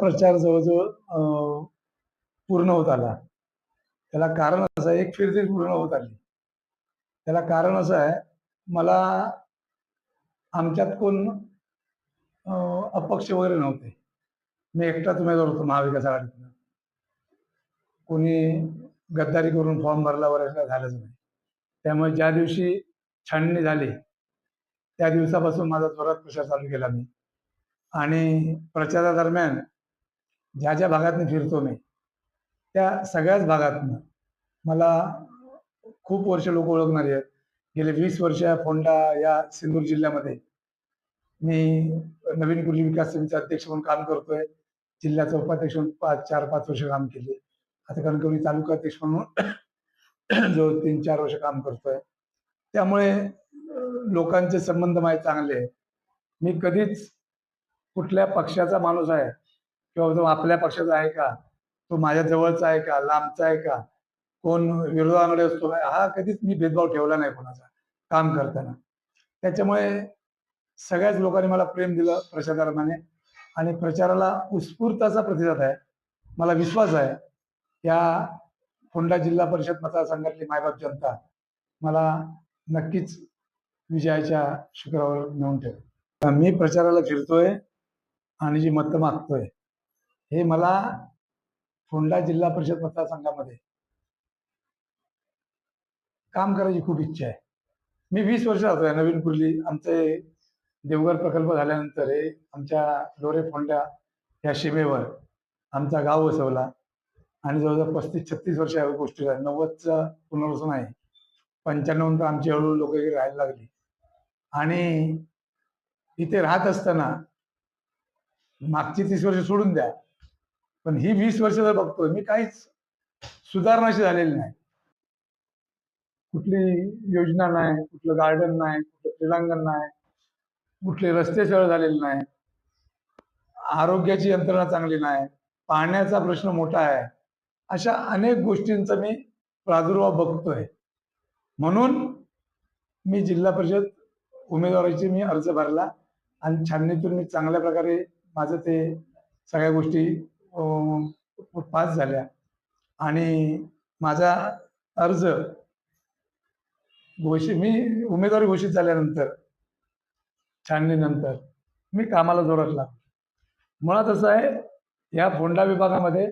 प्रचार जवळजवळ पूर्ण होत आला. त्याला कारण असं आहे एक फिरती पूर्ण होत आली. त्याला कारण असं आहे मला आमच्यात कोण अपक्ष वगैरे नव्हते. मी एकटाच उमेदवार होतो महाविकास आघाडीतनं. कोणी गद्दारी करून फॉर्म भरला वगैरे असं झालंच नाही. त्यामुळे ज्या दिवशी छाणणी झाली त्या दिवसापासून माझा जोरात प्रचार चालू केला मी. आणि प्रचारादरम्यान ज्या ज्या भागातनं फिरतो मी त्या सगळ्याच भागातनं मला खूप वर्ष लोक ओळखणारे आहेत. गेले वीस वर्ष फोंडा या सिंधूर जिल्ह्यामध्ये मी नवीन कृषी विकास समितीचा अध्यक्ष म्हणून काम करतोय. जिल्ह्याचा उपाध्यक्ष म्हणून पाच चार पाच वर्ष काम केले. आता कणकवली तालुका अध्यक्ष म्हणून जो तीन चार वर्ष काम करतोय. त्यामुळे लोकांचे संबंध माझे चांगले आहे मी कधीच कुठल्या पक्षाचा माणूस आहे किंवा तो आपल्या पक्षाचा आहे का? तो माझ्या जवळचा आहे का? लांबचा आहे का? कोण विरोधामध्ये असतो? हा कधीच मी भेदभाव ठेवला नाही कोणाचा काम करताना. त्याच्यामुळे सगळ्याच लोकांनी मला प्रेम दिलं प्रचाराप्रमाणे. आणि प्रचाराला उत्स्फूर्त असा प्रतिसाद आहे. मला विश्वास आहे. या फोंडा जिल्हा परिषद मतदारसंघातली मायबाप जनता मला नक्कीच विजयाच्या शिखरावर नेऊन ठेव मी प्रचाराला फिरतोय आणि जी मतं मागतोय हे मला फोंडा जिल्हा परिषद मतदारसंघामध्ये काम करायची खूप इच्छा आहे. मी वीस वर्ष राहतोय नवीन कुर्ली आमचे देवघर प्रकल्प झाल्यानंतर हे आमच्या लोरे फोंडा या सीमेवर आमचा गाव वसवला. आणि जवळजवळ पस्तीस छत्तीस वर्ष या गोष्टी झाल्या नव्वदचं पुनर्वसन आहे. पंच्याण्णव तर आमची हळूहळू लोक राहायला लागली. आणि इथे राहत असताना मागची तीस वर्ष सोडून द्या. पण ही वीस वर्ष जर बघतोय मी काहीच सुधारणाशी झालेली नाही. कुठली योजना नाही कुठलं गार्डन नाही कुठलं क्रीडांगण नाही कुठले रस्ते सरळ झालेले नाही. आरोग्याची यंत्रणा चांगली नाही पाण्याचा प्रश्न मोठा आहे. अशा अनेक गोष्टींचा मी प्रादुर्भाव बघतोय. म्हणून मी जिल्हा परिषद उमेदवाराची मी अर्ज भरला आणि छाननीतून मी चांगल्या प्रकारे माझं ते सगळ्या गोष्टी पास झाल्या. आणि माझा अर्ज घोषित मी उमेदवारी घोषित झाल्यानंतर छाननीनंतर मी कामाला जोरात लागलो. मुळात असं आहे या फोंडा विभागामध्ये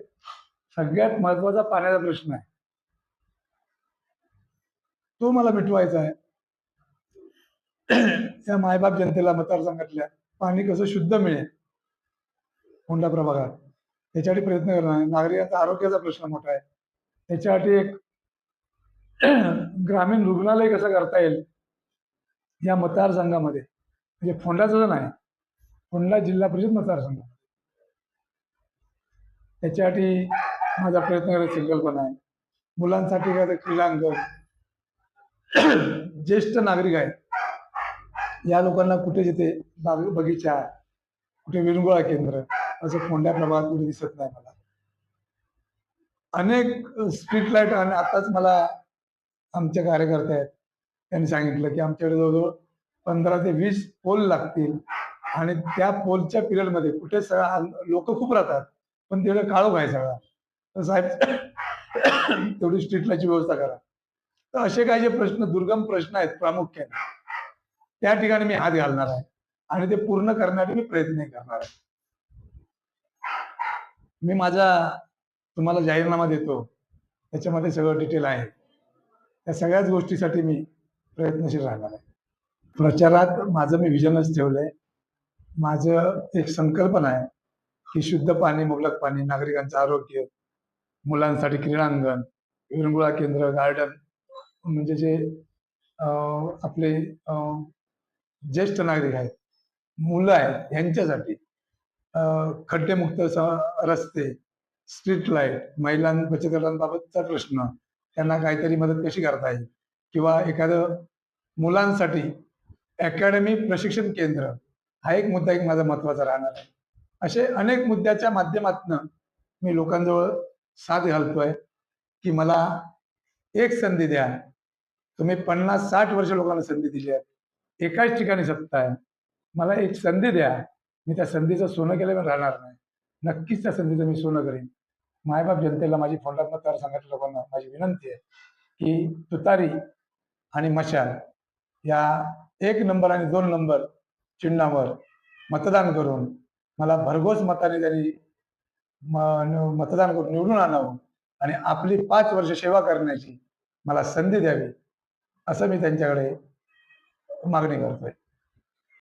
सगळ्यात महत्त्वाचा पाण्याचा प्रश्न आहे. तो मला मिटवायचा आहे. या मायबाप जनतेला मतदारसंघातल्या पाणी कसं शुद्ध मिळेल? फोंडा प्रभागात. त्याच्यासाठी प्रयत्न करणार. आहे नागरिकांचा आरोग्याचा प्रश्न मोठा आहे. त्याच्यासाठी एक ग्रामीण रुग्णालय कसं करता येईल? या मतदारसंघामध्ये. म्हणजे फोंडाचं नाही. फोंडा जिल्हा परिषद मतदारसंघ. त्याच्यासाठी माझा प्रयत्न करायचा संकल्पना आहे. मुलांसाठी काय तर क्रीडांगण. ज्येष्ठ नागरिक आहेत. या लोकांना कुठे जिथे बाग बगीचा कुठे विरंगुळा केंद्र. असं फोंड्या प्रभागात कुठे दिसत नाही मला. अनेक स्ट्रीट लाइट आणि आताच मला आमचे कार्यकर्ते आहेत त्यांनी सांगितलं की आमच्याकडे जवळजवळ पंधरा ते वीस पोल लागतील आणि त्या पोलच्या पिरियडमध्ये कुठे सगळा लोक खूप राहतात पण तेवढं काळोख आहे सगळा. तर साहेब तेवढी स्ट्रीट लाईटची व्यवस्था करा. तर असे काही जे प्रश्न दुर्गम प्रश्न आहेत प्रामुख्याने त्या ठिकाणी मी हात घालणार आहे आणि ते पूर्ण करण्यासाठी मी प्रयत्न करणार आहे. मी माझा तुम्हाला जाहीरनामा देतो. त्याच्यामध्ये सगळं डिटेल आहे. त्या सगळ्याच गोष्टीसाठी मी प्रयत्नशील राहणार आहे. प्रचारात माझं मी विजनच ठेवलंय. माझं एक संकल्पना आहे की शुद्ध पाणी मुबलक पाणी नागरिकांचं आरोग्य मुलांसाठी क्रीडांगण विरंगुळा केंद्र गार्डन म्हणजे जे आपले ज्येष्ठ नागरिक आहेत मुलं आहेत यांच्यासाठी खड्डेमुक्त रस्ते स्ट्रीट लाइट महिलां बचत गटांबाबतचा प्रश्न त्यांना काहीतरी मदत कशी करता येईल? किंवा एखादं मुलांसाठी अकॅडमी प्रशिक्षण केंद्र हा एक मुद्दा एक माझा महत्त्वाचा राहणार आहे. असे अनेक मुद्द्याच्या माध्यमातून मी लोकांजवळ साथ घालतोय की मला एक संधी द्या. तुम्ही पन्नास साठ वर्ष लोकांना संधी दिली आहे. एकाच ठिकाणी सत्ता आहे मला एक संधी द्या. मी त्या संधीचं सोनं केलं राहणार नाही. नक्कीच त्या संधीचं मी सोनं करीन. मायबाप जनतेला माझी फोंडात तर सांगितलं लोकांना माझी विनंती आहे की तुतारी आणि मशाल या एक नंबर आणि दोन नंबर चिन्हावर मतदान करून मला भरघोस मताने त्यांनी म- मतदान करून निवडून आणावं आणि आपली पाच वर्ष सेवा करण्याची मला संधी द्यावी असं मी त्यांच्याकडे मागणी करतोय.